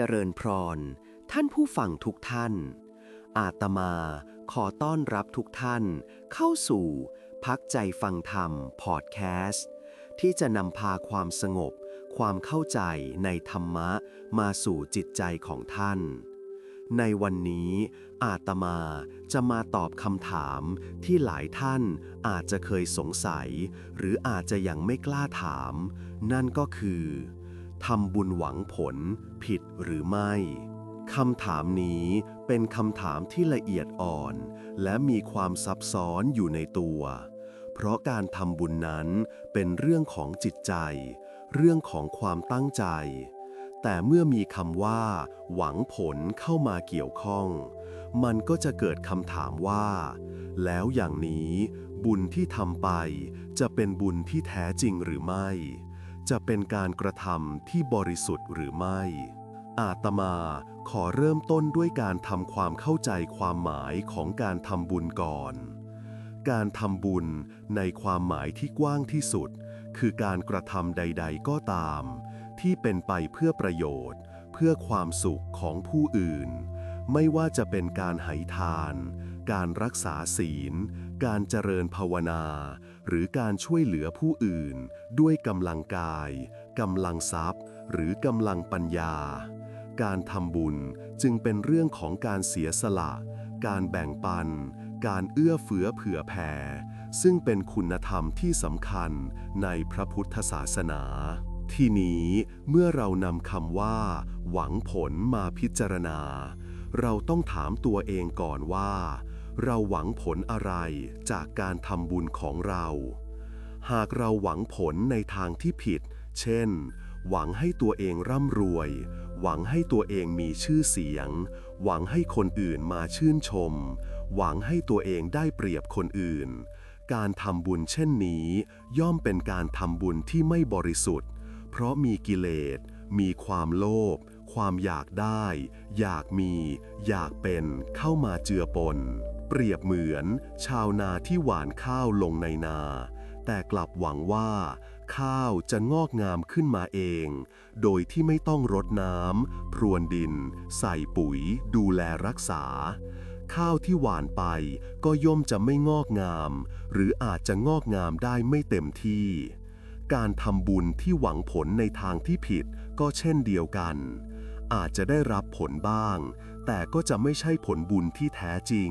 เจริญพร ท่านผู้ฟังทุกท่าน อาตมาขอต้อนรับทุกท่านเข้าสู่พักใจฟังธรรมพอดแคสต์ ที่จะนำพาความสงบ ความเข้าใจในธรรมะมาสู่จิตใจของท่าน ในวันนี้อาตมาจะมาตอบคำถามที่หลายท่านอาจจะเคยสงสัย หรืออาจจะยังไม่กล้าถาม นั่นก็คือ ทำบุญหวังผลผิดหรือไม่คำถามนี้เป็นคำถามที่ละเอียดอ่อน และมีความซับซ้อนอยู่ในตัว เพราะการทำบุญนั้นเป็นเรื่องของจิตใจ เรื่องของความตั้งใจ แต่เมื่อมีคำว่า หวังผลเข้ามาเกี่ยวข้อง มันก็จะเกิดคำถามว่า แล้วอย่างนี้ บุญที่ทำไปจะเป็นบุญที่แท้จริงหรือไม่ จะเป็นการกระทำที่บริสุทธิ์หรือไม่ อาตมาขอเริ่มต้นด้วยการทำความเข้าใจความหมายของการทำบุญก่อน การทำบุญในความหมายที่กว้างที่สุด คือการกระทำใด ๆ ก็ตาม ที่เป็นไปเพื่อประโยชน์ เพื่อความสุขของผู้อื่น ไม่ว่าจะเป็นการให้ทาน การรักษาศีล การเจริญภาวนา หรือการช่วยเหลือผู้อื่น ด้วยกำลังกายกำลังทรัพย์ หรือกำลังปัญญา การทำบุญจึงเป็นเรื่องของการเสียสละ การแบ่งปัน การเอื้อเฟื้อเผื่อแผ่ ซึ่งเป็นคุณธรรมที่สำคัญในพระพุทธศาสนาทีนี้เมื่อเรานำคำว่า หวังผลมาพิจารณา เราต้องถามตัวเองก่อนว่า เราหวังผลอะไรจากการทำบุญของเรา หากเราหวังผลในทางที่ผิด เช่น หวังให้ตัวเองร่ำรวย หวังให้ตัวเองมีชื่อเสียง หวังให้คนอื่นมาชื่นชม หวังให้ตัวเองได้เปรียบคนอื่น การทำบุญเช่นนี้ ย่อมเป็นการทำบุญที่ไม่บริสุทธิ์ เพราะมีกิเลส มีความโลภความอยากได้ อยากมี อยากเป็นเข้ามาเจือปน เปรียบเหมือน ชาวนาที่หว่านข้าวลงในนา แต่กลับหวังว่า ข้าวจะงอกงามขึ้นมาเอง โดยที่ไม่ต้องรดน้ำพรวนดิน ใส่ปุ๋ย ดูแลรักษา ข้าวที่หว่านไปก็ย่อมจะไม่งอกงาม หรืออาจจะงอกงามได้ไม่เต็มที่ การทำบุญที่หวังผลในทางที่ผิดก็เช่นเดียวกัน อาจจะได้รับผลบ้าง แต่ก็จะไม่ใช่ผลบุญที่แท้จริง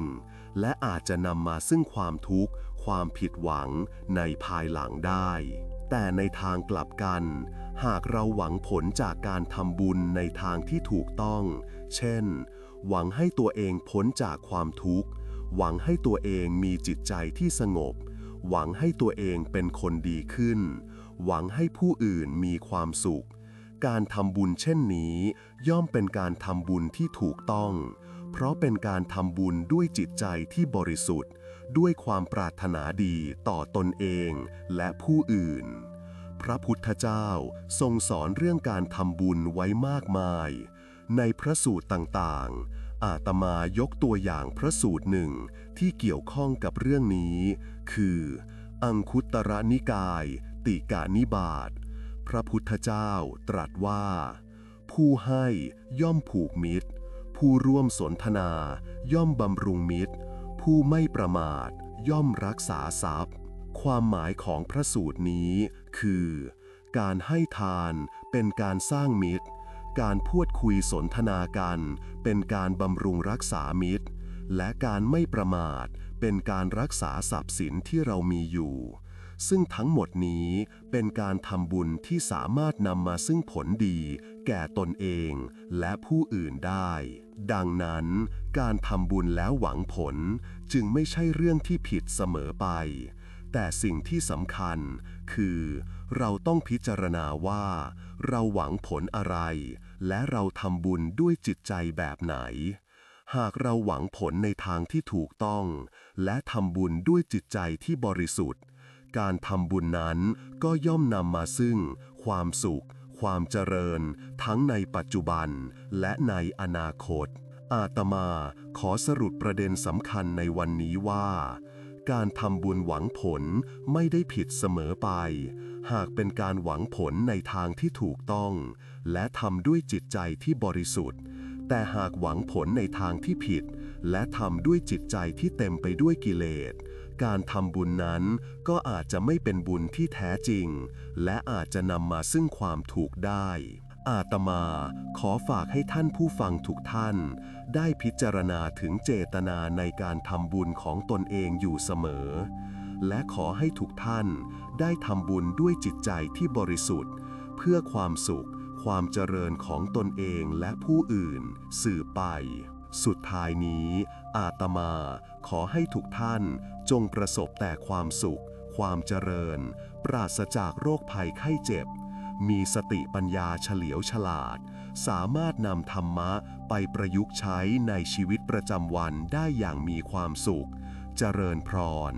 และอาจจะนำมาซึ่งความทุกข์ ความผิดหวังในภายหลังได้ แต่ในทางกลับกัน หากเราหวังผลจากการทำบุญในทางที่ถูกต้อง เช่น หวังให้ตัวเองพ้นจากความทุกข์ หวังให้ตัวเองมีจิตใจที่สงบ หวังให้ตัวเองเป็นคนดีขึ้น หวังให้ผู้อื่นมีความสุข การทำบุญเช่นนี้ ย่อมเป็นการทำบุญที่ถูกต้อง เพราะเป็นการทำบุญด้วยจิตใจที่บริสุทธิ์ ด้วยความปรารถนาดีต่อตนเองและผู้อื่น พระพุทธเจ้าทรงสอนเรื่องการทำบุญไว้มากมาย ในพระสูตรต่างๆ อาตมายกตัวอย่างพระสูตรหนึ่งที่เกี่ยวข้องกับเรื่องนี้ คือ อังคุตรนิกาย ติกานิบาตพระพุทธเจ้าตรัสว่า ผู้ให้ย่อมผูกมิตร ผู้ร่วมสนทนา ย่อมบำรุงมิตร ผู้ไม่ประมาท ย่อมรักษาทรัพย์ ความหมายของพระสูตรนี้คือ การให้ทานเป็นการสร้างมิตร การพูดคุยสนทนากัน เป็นการบำรุงรักษามิตร และการไม่ประมาท เป็นการรักษาทรัพย์สินที่เรามีอยู่ซึ่งทั้งหมดนี้เป็นการทำบุญที่สามารถนำมาซึ่งผลดี แก่ตนเองและผู้อื่นได้ ดังนั้นการทำบุญแล้วหวังผลจึงไม่ใช่เรื่องที่ผิดเสมอไป แต่สิ่งที่สำคัญคือ เราต้องพิจารณาว่า เราหวังผลอะไร และเราทำบุญด้วยจิตใจแบบไหน หากเราหวังผลในทางที่ถูกต้อง และทำบุญด้วยจิตใจที่บริสุทธิ์ การทำบุญนั้นก็ย่อมนำมาซึ่ง ความสุข ความเจริญ ทั้งในปัจจุบันและในอนาคต อาตมาขอสรุปประเด็นสำคัญในวันนี้ว่า การทำบุญหวังผลไม่ได้ผิดเสมอไป หากเป็นการหวังผลในทางที่ถูกต้อง และทำด้วยจิตใจที่บริสุทธิ์ แต่หากหวังผลในทางที่ผิด และทำด้วยจิตใจที่เต็มไปด้วยกิเลส การทำบุญนั้นก็อาจจะไม่เป็นบุญที่แท้จริง และอาจจะนำมาซึ่งความถูกได้ อาตมาขอฝากให้ท่านผู้ฟังทุกท่าน ได้พิจารณาถึงเจตนาในการทำบุญของตนเองอยู่เสมอ และขอให้ทุกท่านได้ทำบุญด้วยจิตใจที่บริสุทธิ์ เพื่อความสุข ความเจริญของตนเองและผู้อื่น สืบไป สุดท้ายนี้ อาตมาขอให้ทุกท่านจงประสบแต่ความสุข ความเจริญ ปราศจากโรคภัยไข้เจ็บ มีสติปัญญาเฉลียวฉลาด สามารถนำธรรมะไปประยุกต์ใช้ในชีวิตประจำวันได้อย่างมีความสุข เจริญพร